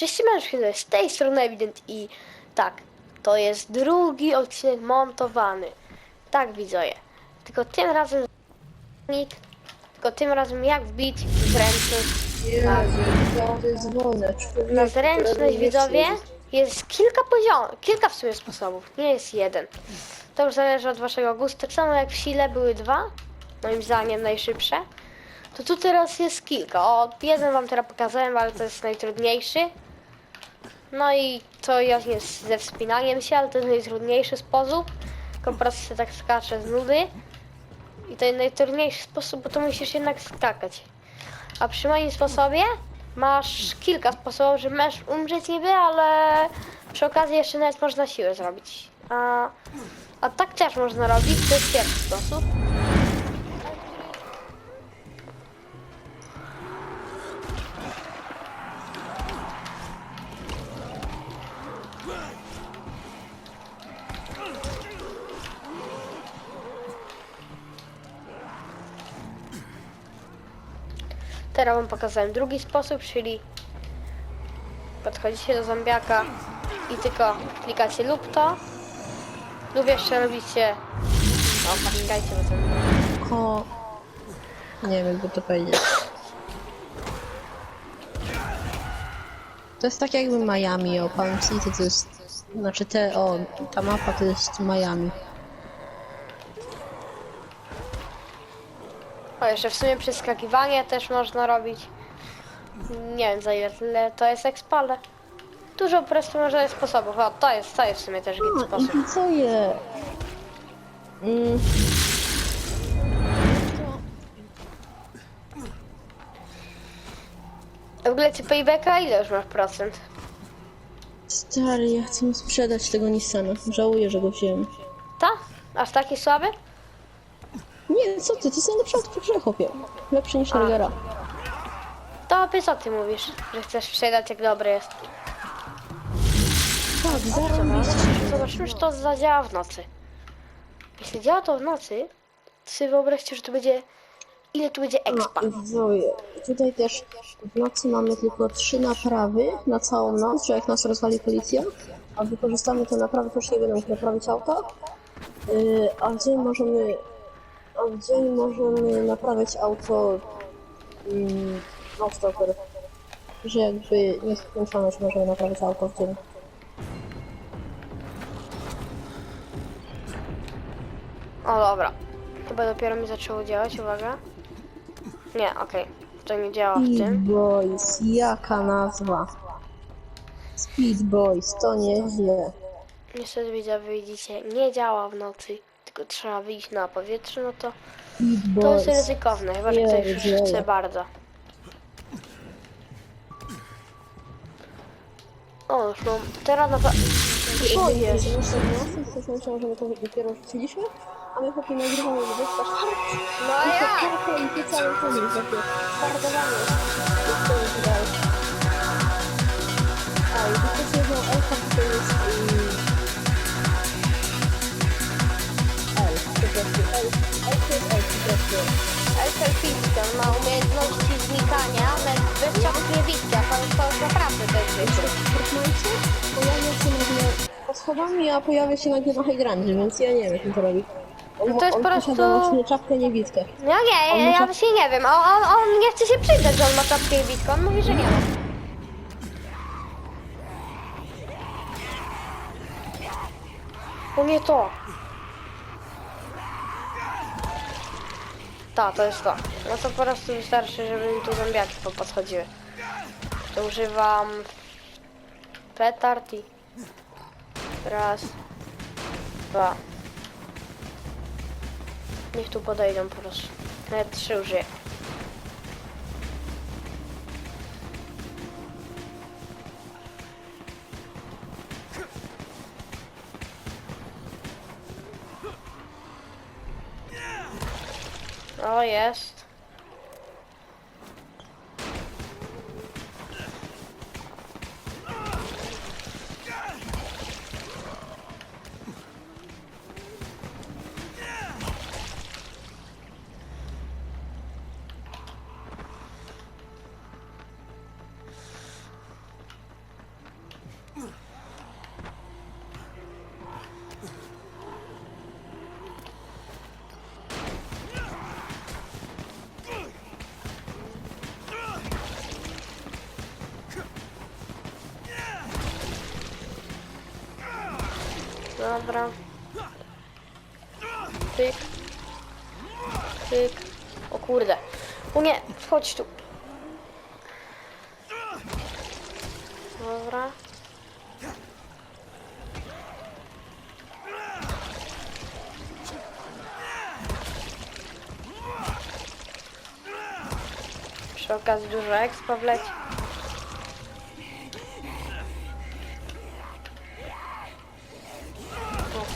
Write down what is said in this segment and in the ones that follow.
Cześć mężczyzny, z tej strony Ewident i tak, to jest drugi odcinek montowany. Tak widzowie. Tylko tym razem tylko tym razem jak wbić zręczność. Na zręczność widzowie jest kilka poziomów, kilka w sumie sposobów, nie jest jeden. To już zależy od waszego gustu. Tak samo jak w sile były dwa, moim zdaniem najszybsze, to tu teraz jest kilka. O, jeden wam teraz pokazałem, ale to jest najtrudniejszy. No i to jak jest ze wspinaniem się, ale to jest najtrudniejszy sposób. Tylko po prostu się tak skacze z nudy. I to jest najtrudniejszy sposób, bo to musisz jednak skakać. A przy moim sposobie masz kilka sposobów, że możesz umrzeć niby, ale przy okazji jeszcze nawet można siłę zrobić. A, a tak też można robić, to jest pierwszy sposób. Teraz wam pokazałem drugi sposób, czyli podchodzicie do zombiaka i tylko klikacie lub to, lub jeszcze robicie... No, poczekajcie, bo to... Ko... Nie wiem, jak to powiedzieć. To jest tak jakby Miami, o Palm City to jest... Znaczy te, o, ta mapa to jest Miami. O, jeszcze w sumie przeskakiwanie też można robić. Nie wiem za ile to jest ekspale. Dużo po prostu może sposobów. O, to jest, to jest w sumie też git No sposób. i co je? Mm. W ogóle ty paybacka ile już masz procent? Stary, ja chcę sprzedać tego Nissana. Żałuję, że go wziąłem. Ta? Aż taki słaby? Nie, co ty, to jest najlepsza w grze, chłopie. Lepszy niż Nergera. To ty co ty mówisz? Że chcesz sprzedać jak dobry jest. Tak, zarobiście. Zobaczymy, czy to zadziała w nocy. Jeśli działa to w nocy, to sobie wyobraźcie, że to będzie... Ile tu będzie expa? No i widzowie, tutaj też w nocy mamy tylko trzy naprawy na całą noc, że jak nas rozwali policja, a wykorzystamy te naprawy, to już nie będą naprawić auta, yy, a dzień możemy, a w dzień możemy naprawiać auto no stopper, że jakby nieskończone, że możemy naprawić auto w dzień. O, dobra. Chyba dopiero mi zaczęło działać, uwaga. Nie, okej. To nie działa w Speed tym. Boys, jaka nazwa? Speed Boys, to nieźle. Niestety widzę, widzicie, nie działa w nocy. Tylko trzeba wyjść na powietrze, no to to jest ryzykowne, chyba że ktoś już chce bardzo. O, już mam. Teraz na Co jest? To znaczy, że my to dopiero rzuciliśmy, a my chłopie nagrywamy do wyspać. No ja! I ty cały film takie Twardowanie. to jest wydaje. A i tylko jedną pod schodami, a pojawia się nagle na hydrandzie, więc ja nie wiem jak on to robi. On, to jest on po prostu- posiada właśnie czapkę niewidkę. No nie, On ja, ja właśnie nie wiem. On, on, on nie chce się przyznać, że on ma czapkę i bitko. On mówi, że nie ma. O nie to. Ta, to jest to. No to po prostu wystarczy, żeby mi tu zombiaki po- podchodziły. To używam petard i raz, dwa. Niech tu podejdą po prostu. Nawet trzy użyję. O, jest. Dobra. Pyk. Pyk. O kurde. O nie, wchodź tu. Dobra. Przy okazji dużo expa wleci.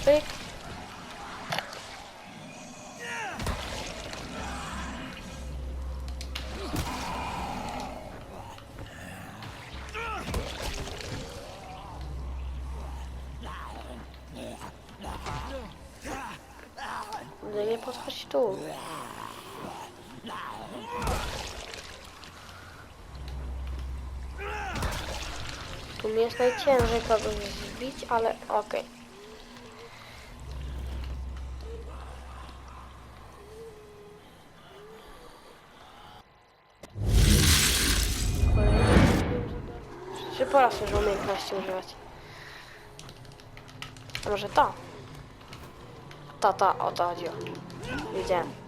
Pyk. Kurde, nie podchodź tu. Tu mi jest najciężej kogoś zbić, ale okej. Czy po raz już umiejętności używać? A może to? Ta, ta, o to chodziło. Widziałem.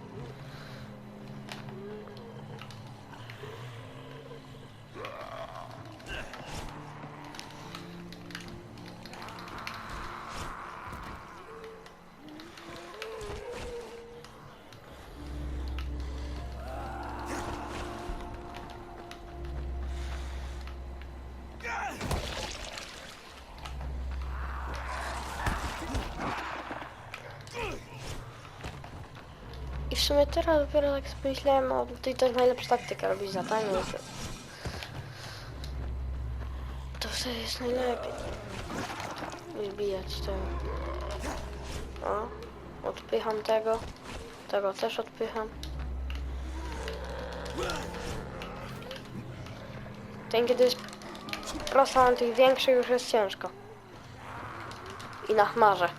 W sumie teraz dopiero tak sobie myślałem, o to, to jest najlepsza taktyka robić zadanie. To, to wtedy jest najlepiej. Wybijać tego. O, odpycham tego. Tego też odpycham. Ten kiedy jest prosto na tych większych już jest ciężko. I na chmarze.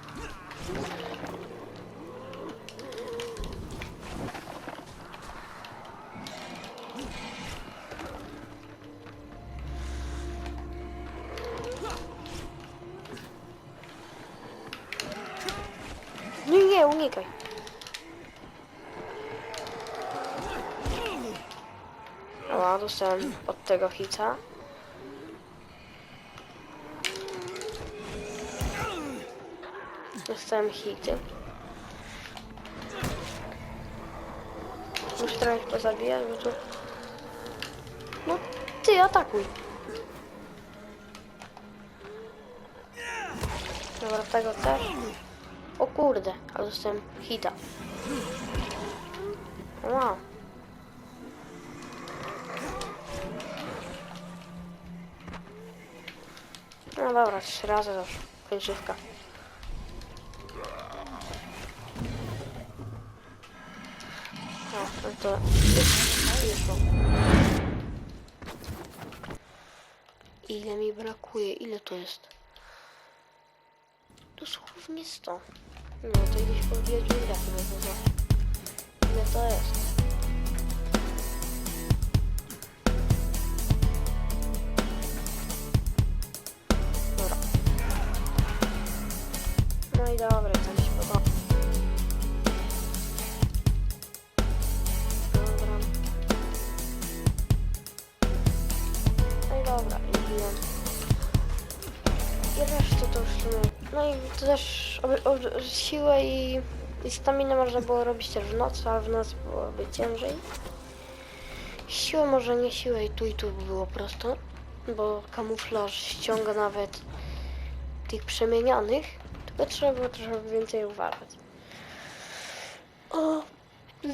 Unikaj. O, dostałem od tego hita. Dostałem hity. Muszę trochę pozabijać, bo tu... No, ty atakuj. Dobra, tego też. O kurde, ale dostałem hita. Wow. No dobra, trzy razy już. Końcówka. O, no to. Ile mi brakuje? Ile to jest? Dosłownie 100. No to gdzieś po Wiedźminie chyba to za. Ile to jest? Dobra. No i dobra, też siłę i, i staminę można było robić też w nocy, ale w nocy byłoby ciężej. Siłę może nie siłę i tu i tu by było prosto, bo kamuflaż ściąga nawet tych przemienianych, tylko trzeba było trochę więcej uważać. O,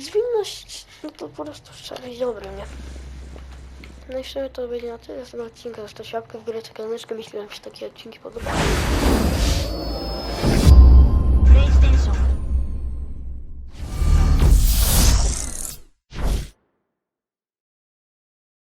zwinność, no to po prostu trzeba być dobrym, nie? No i w sumie to będzie na tyle z tego odcinka. Zostawcie łapkę w górę, kanałeczkę, jeśli wam się takie odcinki podobają.